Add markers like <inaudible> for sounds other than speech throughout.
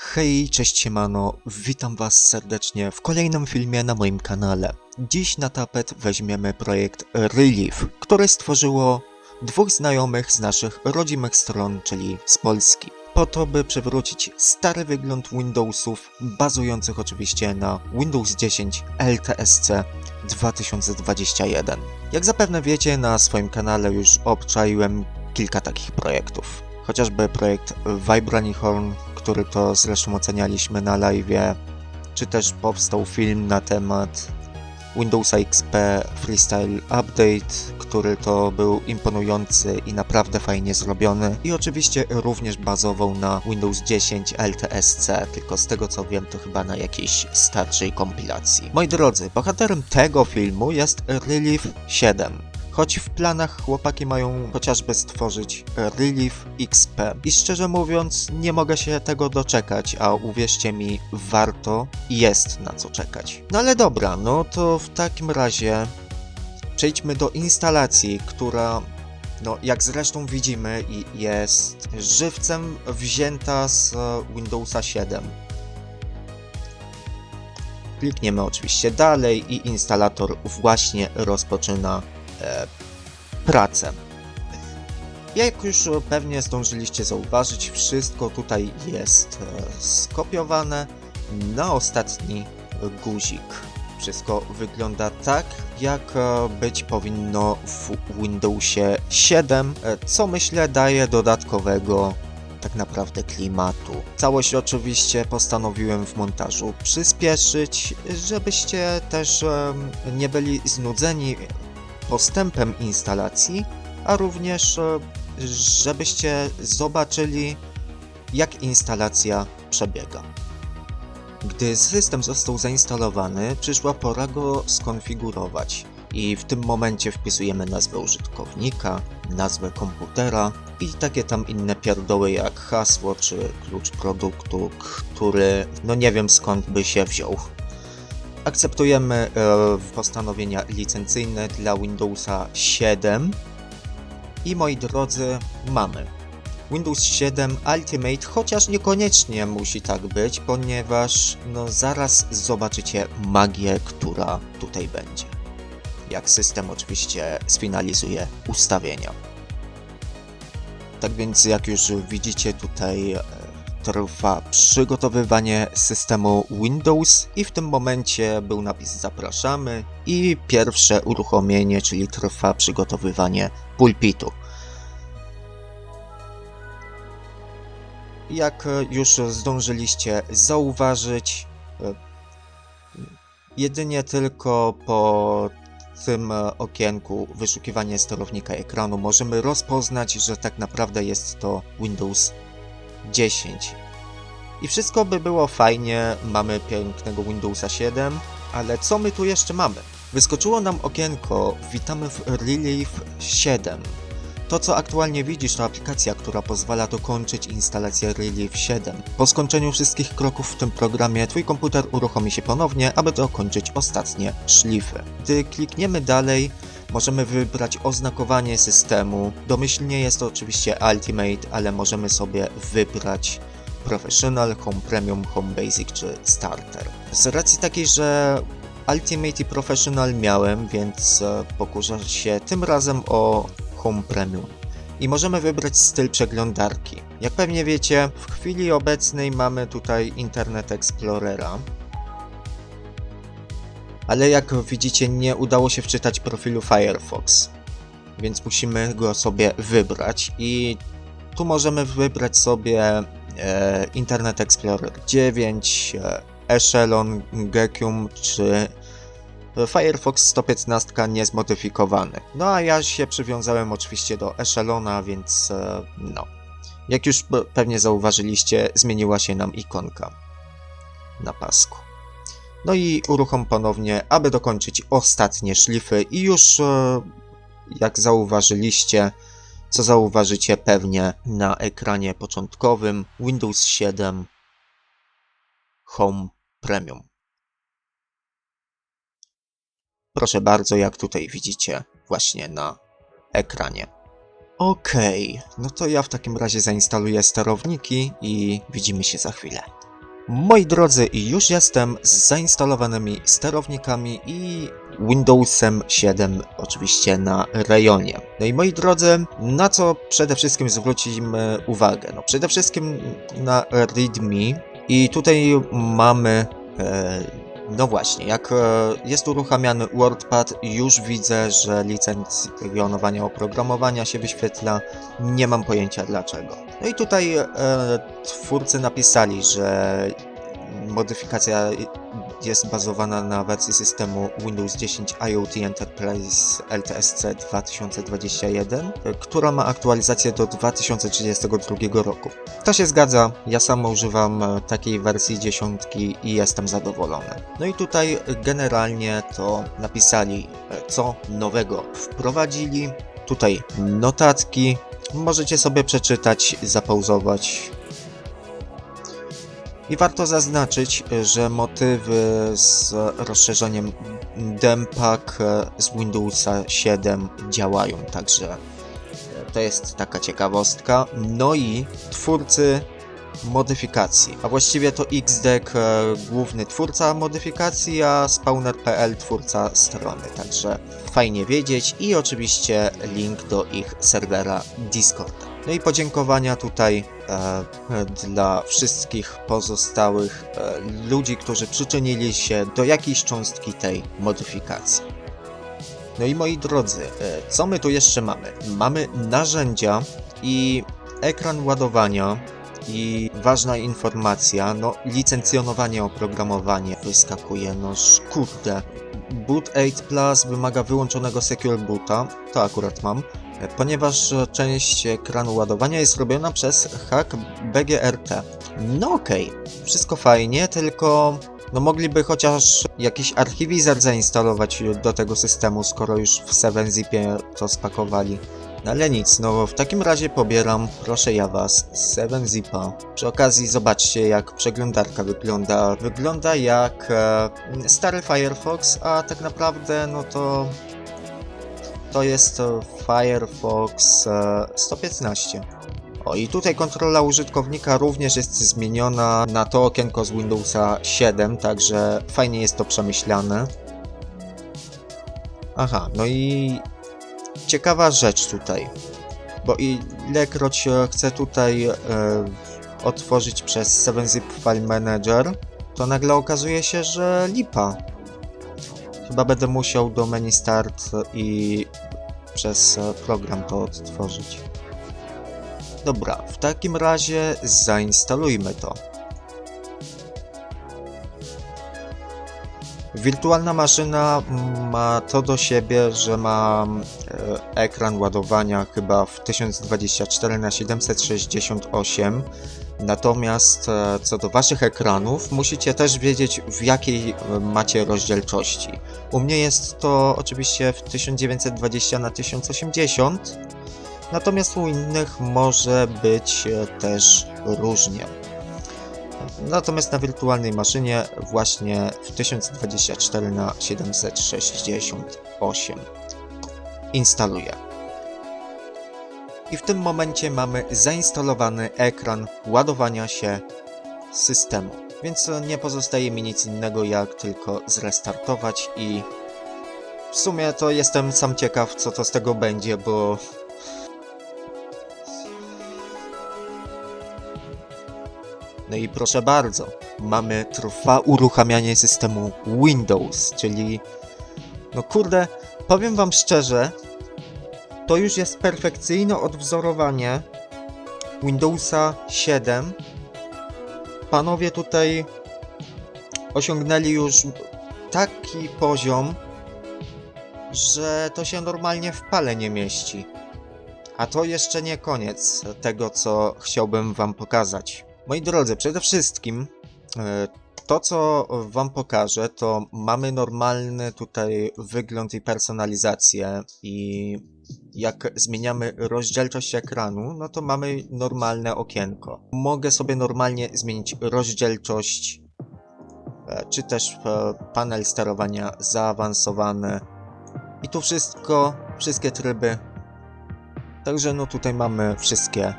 Hej, cześć siemano, witam was serdecznie w kolejnym filmie na moim kanale. Dziś na tapet weźmiemy projekt Relief, który stworzyło dwóch znajomych z naszych rodzimych stron, czyli z Polski. Po to, by przywrócić stary wygląd Windowsów, bazujących oczywiście na Windows 10 LTSC 2021. Jak zapewne wiecie, na swoim kanale już obczaiłem kilka takich projektów. Chociażby projekt Vibranicorn, który to zresztą ocenialiśmy na live, czy też powstał film na temat Windowsa XP Freestyle Update, który to był imponujący i naprawdę fajnie zrobiony. I oczywiście również bazował na Windows 10 LTSC, tylko z tego co wiem to chyba na jakiejś starszej kompilacji. Moi drodzy, bohaterem tego filmu jest Relief 7. Choć w planach chłopaki mają chociażby stworzyć Relief XP. I szczerze mówiąc, nie mogę się tego doczekać, a uwierzcie mi, warto jest na co czekać. No ale dobra, no to w takim razie przejdźmy do instalacji, która, no jak zresztą widzimy, jest żywcem wzięta z Windowsa 7. Klikniemy oczywiście dalej i instalator właśnie rozpoczyna pracę. Jak już pewnie zdążyliście zauważyć, wszystko tutaj jest e, skopiowane na ostatni guzik. Wszystko wygląda tak, jak e, być powinno w Windowsie 7, e, co myślę daje dodatkowego tak naprawdę klimatu. Całość oczywiście postanowiłem w montażu przyspieszyć, żebyście też nie byli znudzeni postępem instalacji, a również e, żebyście zobaczyli, jak instalacja przebiega. Gdy system został zainstalowany, przyszła pora go skonfigurować. I w tym momencie wpisujemy nazwę użytkownika, nazwę komputera i takie tam inne pierdoły jak hasło czy klucz produktu, który no nie wiem skąd by się wziął. Akceptujemy e, postanowienia licencyjne dla Windowsa 7 i moi drodzy, mamy Windows 7 Ultimate, chociaż niekoniecznie musi tak być, ponieważ no zaraz zobaczycie magię, która tutaj będzie. Jak system oczywiście sfinalizuje ustawienia. Tak więc jak już widzicie tutaj e, trwa przygotowywanie systemu Windows i w tym momencie był napis zapraszamy i pierwsze uruchomienie, czyli trwa przygotowywanie pulpitu. Jak już zdążyliście zauważyć, e, jedynie tylko po tym okienku wyszukiwania sterownika ekranu możemy rozpoznać, że tak naprawdę jest to Windows 10. I wszystko by było fajnie, mamy pięknego Windowsa 7, ale co my tu jeszcze mamy? Wyskoczyło nam okienko Witamy w Relief 7. To co aktualnie widzisz to aplikacja, która pozwala dokończyć instalację Relief 7. Po skończeniu wszystkich kroków w tym programie twój komputer uruchomi się ponownie, aby dokończyć ostatnie szlify. Gdy klikniemy dalej, Możemy wybrać oznakowanie systemu. Domyślnie jest to oczywiście Ultimate, ale możemy sobie wybrać Professional, Home Premium, Home Basic czy Starter. Z racji takiej, że Ultimate i Professional miałem, więc e, pokuszę się tym razem o Home Premium. I możemy wybrać styl przeglądarki. Jak pewnie wiecie, w chwili obecnej mamy tutaj Internet Explorera, ale jak widzicie nie udało się wczytać profilu Firefox, więc musimy go sobie wybrać i tu możemy wybrać sobie e, Internet Explorer 9, e, Echelon, Gekium czy Firefox 115 niezmodyfikowany. No a ja się przywiązałem oczywiście do Echelona, więc e, no. Jak już pe- pewnie zauważyliście, zmieniła się nam ikonka na pasku. No i uruchom ponownie, aby dokończyć ostatnie szlify i już e, jak zauważyliście, co zauważycie pewnie na ekranie początkowym Windows 7 Home Premium. Proszę bardzo, jak tutaj widzicie właśnie na ekranie. Okej, no to ja w takim razie zainstaluję sterowniki i widzimy się za chwilę. Moi drodzy, już jestem z zainstalowanymi sterownikami i Windowsem 7 oczywiście na rejonie. No i moi drodzy, na co przede wszystkim zwrócimy uwagę? No przede wszystkim na README i tutaj mamy e, no właśnie, jak e, jest uruchamiany WordPad, już widzę, że licencjonowanie oprogramowania się wyświetla. Nie mam pojęcia dlaczego. No i tutaj e, twórcy napisali, że modyfikacja jest bazowana na wersji systemu Windows 10 IoT Enterprise LTSC 2021, która ma aktualizację do 2032 roku. To się zgadza, ja sam używam e, takiej wersji dziesiątki i jestem zadowolony. No i tutaj generalnie to napisali, e, co nowego wprowadzili. Tutaj notatki, możecie sobie przeczytać, zapauzować, i warto zaznaczyć, że motywy z rozszerzeniem Dempack z Windowsa 7 działają, także to jest taka ciekawostka. No i twórcy modyfikacji, a właściwie to XDeck e, główny twórca modyfikacji, a Spawner.pl twórca strony, także fajnie wiedzieć i oczywiście link do ich serwera Discorda. No i podziękowania tutaj e, dla wszystkich pozostałych e, ludzi, którzy przyczynili się do jakiejś cząstki tej modyfikacji. No i moi drodzy, e, co my tu jeszcze mamy? Mamy narzędzia i ekran ładowania i ważna informacja, no licencjonowanie oprogramowania wyskakuje, no kurde. Boot 8 Plus wymaga wyłączonego Secure Boota, to akurat mam, ponieważ część ekranu ładowania jest robiona przez hack BGRT. No okej, okay. wszystko fajnie, tylko no mogliby chociaż jakiś archiwizer zainstalować do tego systemu, skoro już w 7-zipie to spakowali. No ale nic, no w takim razie pobieram, proszę ja was, 7-zipa. Przy okazji zobaczcie jak przeglądarka wygląda. Wygląda jak e, stary Firefox, a tak naprawdę no to... To jest Firefox e, 115. O i tutaj kontrola użytkownika również jest zmieniona na to okienko z Windowsa 7, także fajnie jest to przemyślane. Aha, no i ciekawa rzecz tutaj, bo ilekroć chcę tutaj e, otworzyć przez 7-zip File Manager, to nagle okazuje się, że lipa. Chyba będę musiał do menu Start i przez program to odtworzyć. Dobra, w takim razie zainstalujmy to. Wirtualna maszyna ma to do siebie, że ma e, ekran ładowania chyba w 1024 na 768 Natomiast e, co do waszych ekranów, musicie też wiedzieć w jakiej e, macie rozdzielczości. U mnie jest to oczywiście w 1920 na 1080 Natomiast u innych może być też różnie. Natomiast na wirtualnej maszynie właśnie w 1024 na 768 instaluję. I w tym momencie mamy zainstalowany ekran ładowania się systemu. Więc nie pozostaje mi nic innego jak tylko zrestartować i w sumie to jestem sam ciekaw co to z tego będzie, bo No i proszę bardzo, mamy trwa uruchamianie systemu Windows, czyli no kurde, powiem wam szczerze, to już jest perfekcyjne odwzorowanie Windowsa 7. Panowie tutaj osiągnęli już taki poziom, że to się normalnie w pale nie mieści. A to jeszcze nie koniec tego, co chciałbym wam pokazać. Moi drodzy, przede wszystkim e, to, co wam pokażę, to mamy normalny tutaj wygląd i personalizację i jak zmieniamy rozdzielczość ekranu, no to mamy normalne okienko. Mogę sobie normalnie zmienić rozdzielczość, e, czy też e, panel sterowania zaawansowany. I tu wszystko, wszystkie tryby. Także no tutaj mamy wszystkie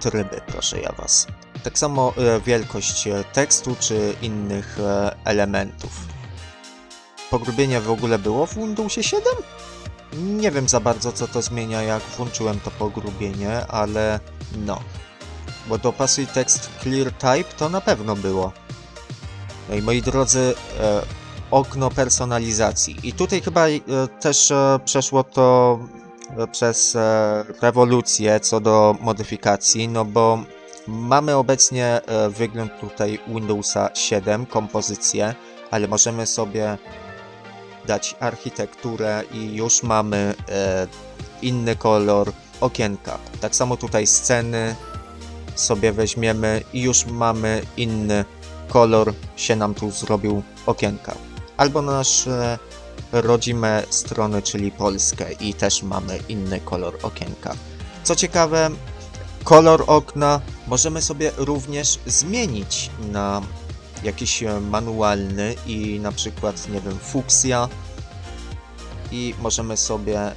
tryby, proszę ja was. Tak samo e, wielkość e, tekstu czy innych e, elementów. Pogrubienie w ogóle było w Windowsie 7? Nie wiem za bardzo co to zmienia jak włączyłem to pogrubienie, ale no. Bo dopasuj tekst clear type to na pewno było. No i moi drodzy, e, okno personalizacji. I tutaj chyba e, też e, przeszło to przez e, rewolucję co do modyfikacji, no bo mamy obecnie e, wygląd tutaj Windowsa 7, kompozycję, ale możemy sobie dać architekturę i już mamy e, inny kolor okienka. Tak samo tutaj sceny sobie weźmiemy i już mamy inny kolor się nam tu zrobił okienka. Albo nasze rodzime strony, czyli Polskę i też mamy inny kolor okienka. Co ciekawe, kolor okna możemy sobie również zmienić na jakiś e, manualny i na przykład, nie wiem, fuksja. I możemy sobie e,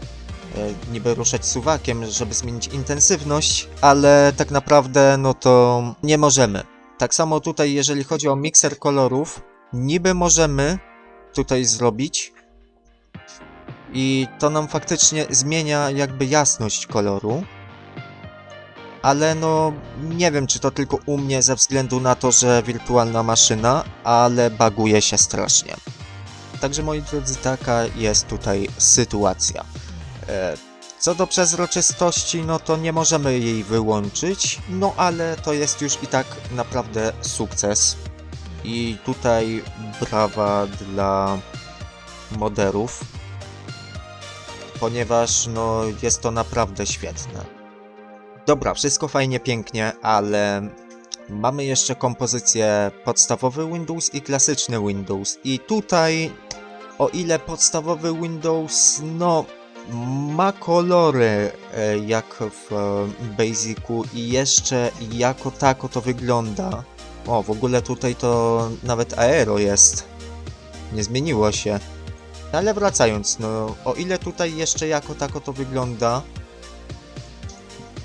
niby ruszać suwakiem, żeby zmienić intensywność, ale tak naprawdę no to nie możemy. Tak samo tutaj, jeżeli chodzi o mikser kolorów, niby możemy tutaj zrobić. I to nam faktycznie zmienia jakby jasność koloru, ale no nie wiem, czy to tylko u mnie ze względu na to, że wirtualna maszyna, ale baguje się strasznie. Także moi drodzy, taka jest tutaj sytuacja. E, Co do przezroczystości, no to nie możemy jej wyłączyć, no ale to jest już i tak naprawdę sukces. I tutaj brawa dla moderów, ponieważ no jest to naprawdę świetne. Dobra, wszystko fajnie, pięknie, ale mamy jeszcze kompozycję podstawowy Windows i klasyczny Windows. I tutaj, o ile podstawowy Windows, no, ma kolory e, jak w e, Basicu i jeszcze jako tako to wygląda. O, w ogóle tutaj to nawet aero jest. Nie zmieniło się. Ale wracając, no, o ile tutaj jeszcze jako tako to wygląda,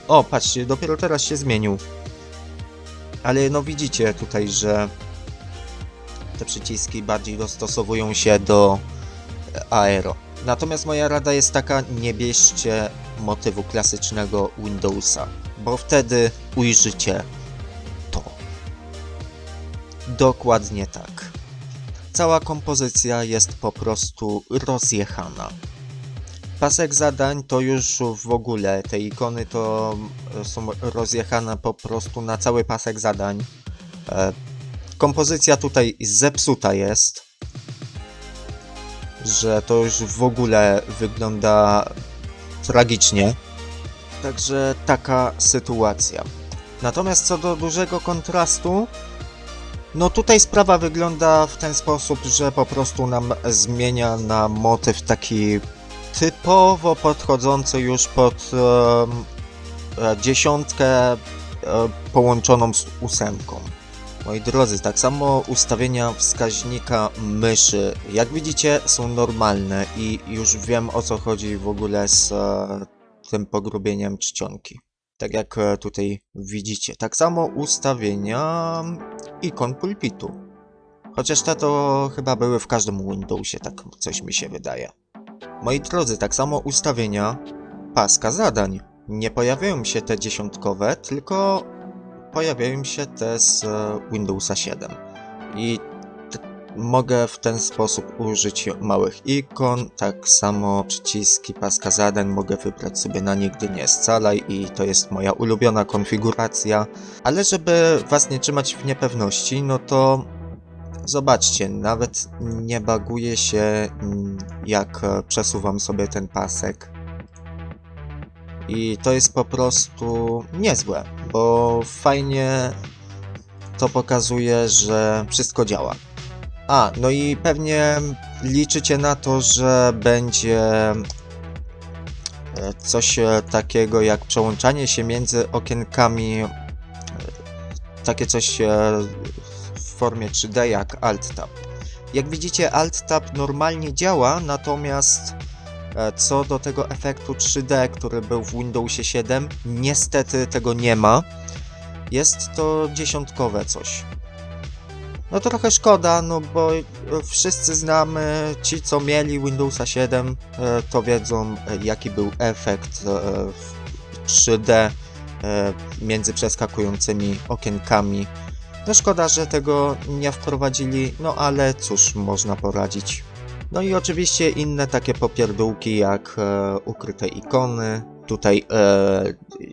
o, patrzcie, dopiero teraz się zmienił. Ale no widzicie tutaj, że te przyciski bardziej dostosowują się do Aero. Natomiast moja rada jest taka, nie bierzcie motywu klasycznego Windowsa, bo wtedy ujrzycie to. Dokładnie tak. Cała kompozycja jest po prostu rozjechana. Pasek zadań to już w ogóle, te ikony to e, są rozjechane po prostu na cały pasek zadań. E, Kompozycja tutaj zepsuta jest, że to już w ogóle wygląda tragicznie. Także taka sytuacja. Natomiast co do dużego kontrastu, no tutaj sprawa wygląda w ten sposób, że po prostu nam zmienia na motyw taki typowo podchodzący już pod e, dziesiątkę e, połączoną z ósemką. Moi drodzy, tak samo ustawienia wskaźnika myszy, jak widzicie, są normalne i już wiem o co chodzi w ogóle z e, tym pogrubieniem czcionki. Tak jak e, tutaj widzicie. Tak samo ustawienia ikon pulpitu. Chociaż te to chyba były w każdym Windowsie, tak coś mi się wydaje. Moi drodzy, tak samo ustawienia paska zadań. Nie pojawiają się te dziesiątkowe, tylko pojawiają się te z e, Windowsa 7. I mogę w ten sposób użyć małych ikon, tak samo przyciski paska zadań mogę wybrać sobie na nigdy nie scalaj i to jest moja ulubiona konfiguracja. Ale żeby was nie trzymać w niepewności, no to Zobaczcie, nawet nie baguje się mm, jak e, przesuwam sobie ten pasek. I to jest po prostu niezłe, bo fajnie to pokazuje, że wszystko działa. A, no i pewnie liczycie na to, że będzie e, coś e, takiego jak przełączanie się między okienkami, takie coś formie 3D jak Alt-Tab. Jak widzicie, Alt-Tab normalnie działa, natomiast e, co do tego efektu 3D, który był w Windowsie 7, niestety tego nie ma. jest to dziesiątkowe coś. No trochę szkoda, no bo wszyscy znamy, ci co mieli Windowsa 7, e, to wiedzą e, jaki był efekt e, w 3D e, między przeskakującymi okienkami. No szkoda, że tego nie wprowadzili, no ale cóż można poradzić. No i oczywiście inne takie popierdółki jak e, ukryte ikony, tutaj e,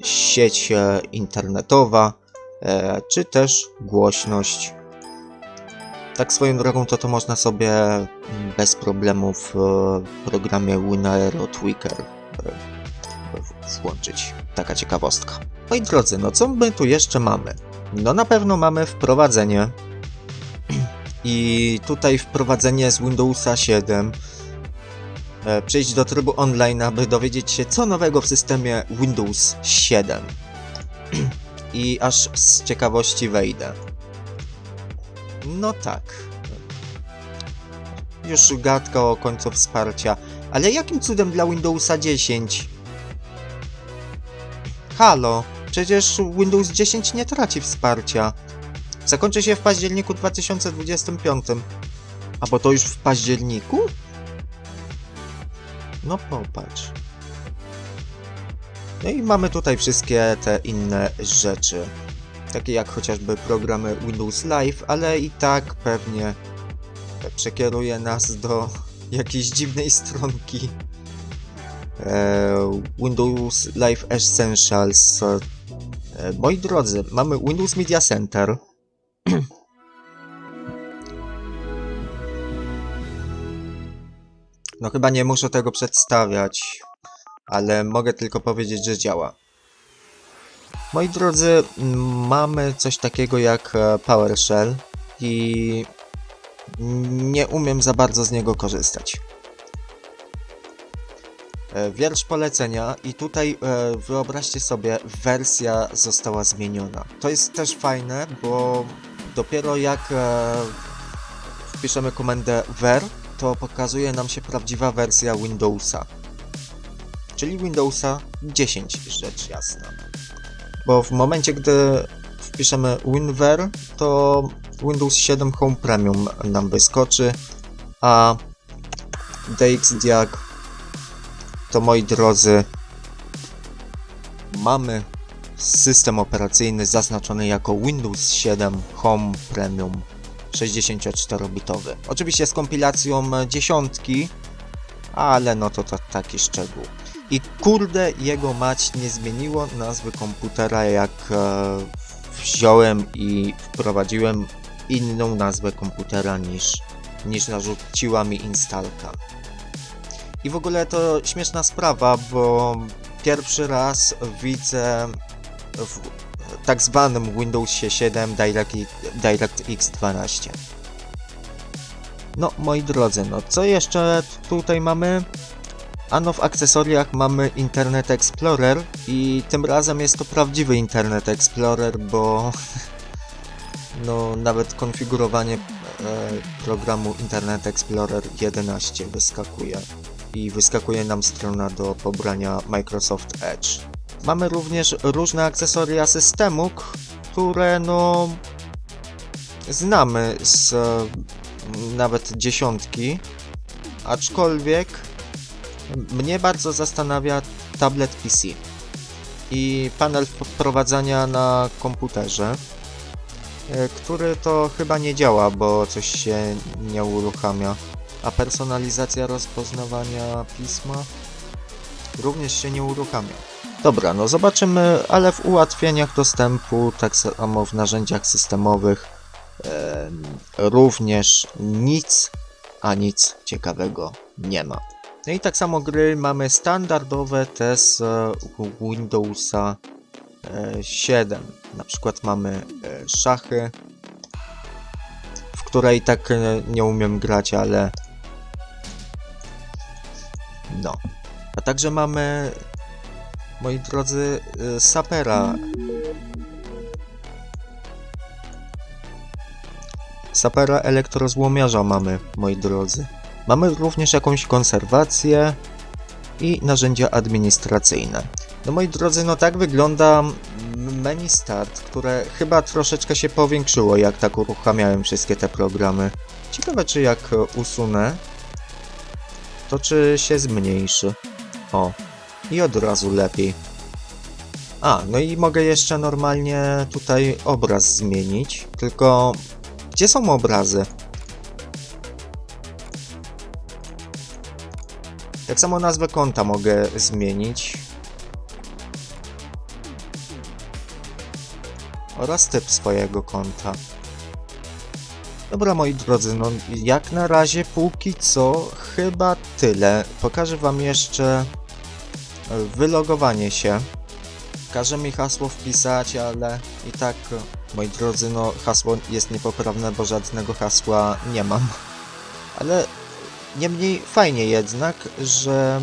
sieć e, internetowa, e, czy też głośność. Tak swoją drogą to to można sobie bez problemu w e, programie WinAero Tweaker e, w- włączyć. Taka ciekawostka. Moi drodzy, no co my tu jeszcze mamy? No na pewno mamy wprowadzenie i tutaj wprowadzenie z Windowsa 7 e, przejść do trybu online, aby dowiedzieć się co nowego w systemie Windows 7 <clears throat> i aż z ciekawości wejdę. No tak. Już gadka o końcu wsparcia, ale jakim cudem dla Windowsa 10? Halo, przecież Windows 10 nie traci wsparcia. Zakończy się w październiku 2025. A bo to już w październiku? No popatrz. No i mamy tutaj wszystkie te inne rzeczy. Takie jak chociażby programy Windows Live, ale i tak pewnie przekieruje nas do jakiejś dziwnej stronki. E, Windows Live Essentials. E, moi drodzy, mamy Windows Media Center. <clears throat> No chyba nie muszę tego przedstawiać, ale mogę tylko powiedzieć, że działa. Moi drodzy, mamy coś takiego jak e, PowerShell i nie umiem za bardzo z niego korzystać. E, Wiersz polecenia i tutaj e, wyobraźcie sobie, wersja została zmieniona. To jest też fajne, bo dopiero jak e, wpiszemy komendę ver, to pokazuje nam się prawdziwa wersja Windowsa. Czyli Windowsa 10 rzecz jasna. Bo w momencie, gdy wpiszemy WinVer, to Windows 7 Home Premium nam wyskoczy, a DXDiag to moi drodzy mamy system operacyjny zaznaczony jako Windows 7 Home Premium 64-bitowy. Oczywiście z kompilacją dziesiątki, ale no to, to taki szczegół. I kurde, jego mać nie zmieniło nazwy komputera, jak e, wziąłem i wprowadziłem inną nazwę komputera niż, niż narzuciła mi instalka. I w ogóle to śmieszna sprawa, bo pierwszy raz widzę w tak zwanym Windowsie 7 Direct, DirectX 12. No, moi drodzy, no co jeszcze tutaj mamy? Ano w akcesoriach mamy Internet Explorer i tym razem jest to prawdziwy Internet Explorer, bo <laughs> no nawet konfigurowanie e, programu Internet Explorer 11 wyskakuje i wyskakuje nam strona do pobrania Microsoft Edge. Mamy również różne akcesoria systemu, które no znamy z e, nawet dziesiątki, aczkolwiek mnie bardzo zastanawia tablet PC i panel wprowadzania na komputerze, e, który to chyba nie działa, bo coś się nie uruchamia, a personalizacja rozpoznawania pisma również się nie uruchamia. Dobra, no zobaczymy, ale w ułatwieniach dostępu, tak samo w narzędziach systemowych, em, również nic, a nic ciekawego nie ma. No i tak samo gry mamy standardowe te z e, Windowsa e, 7. Na przykład mamy e, szachy, w której tak e, nie umiem grać, ale no. A także mamy, moi drodzy, e, sapera. Sapera elektrozłomiarza mamy, moi drodzy. Mamy również jakąś konserwację i narzędzia administracyjne. No moi drodzy, no tak wygląda menu start, które chyba troszeczkę się powiększyło, jak tak uruchamiałem wszystkie te programy. Ciekawe, czy jak usunę, to czy się zmniejszy. O, i od razu lepiej. A, no i mogę jeszcze normalnie tutaj obraz zmienić, tylko gdzie są obrazy? Tak samo nazwę konta mogę zmienić. Oraz typ swojego konta. Dobra moi drodzy, no jak na razie póki co chyba tyle. Pokażę wam jeszcze e, wylogowanie się. Każe mi hasło wpisać, ale i tak, moi drodzy, no hasło jest niepoprawne, bo żadnego hasła nie mam. Ale niemniej fajnie jednak, że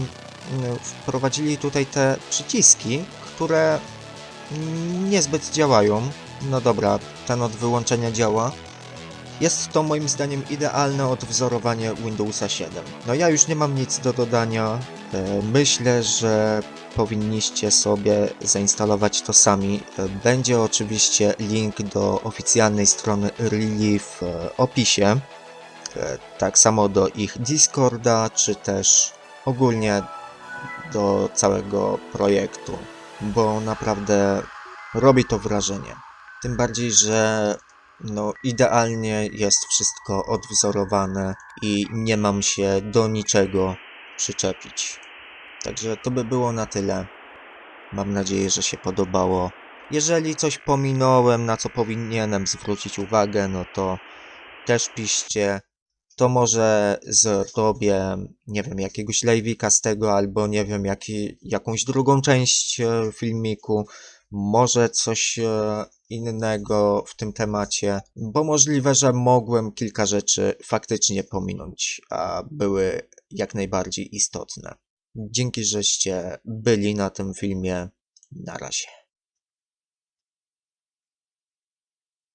mm, wprowadzili tutaj te przyciski, które niezbyt działają. No dobra, ten od wyłączenia działa. Jest to moim zdaniem idealne odwzorowanie Windowsa 7. No ja już nie mam nic do dodania. E, Myślę, że powinniście sobie zainstalować to sami. E, Będzie oczywiście link do oficjalnej strony Really w e, opisie. Tak samo do ich Discorda, czy też ogólnie do całego projektu, bo naprawdę robi to wrażenie. Tym bardziej, że no, idealnie jest wszystko odwzorowane i nie mam się do niczego przyczepić. Także to by było na tyle. Mam nadzieję, że się podobało. Jeżeli coś pominąłem, na co powinienem zwrócić uwagę, no to też piszcie. To może zrobię, nie wiem, jakiegoś live'ika z tego, albo nie wiem, jaki, jakąś drugą część e, filmiku. Może coś e, innego w tym temacie, bo możliwe, że mogłem kilka rzeczy faktycznie pominąć, a były jak najbardziej istotne. Dzięki, żeście byli na tym filmie. Na razie.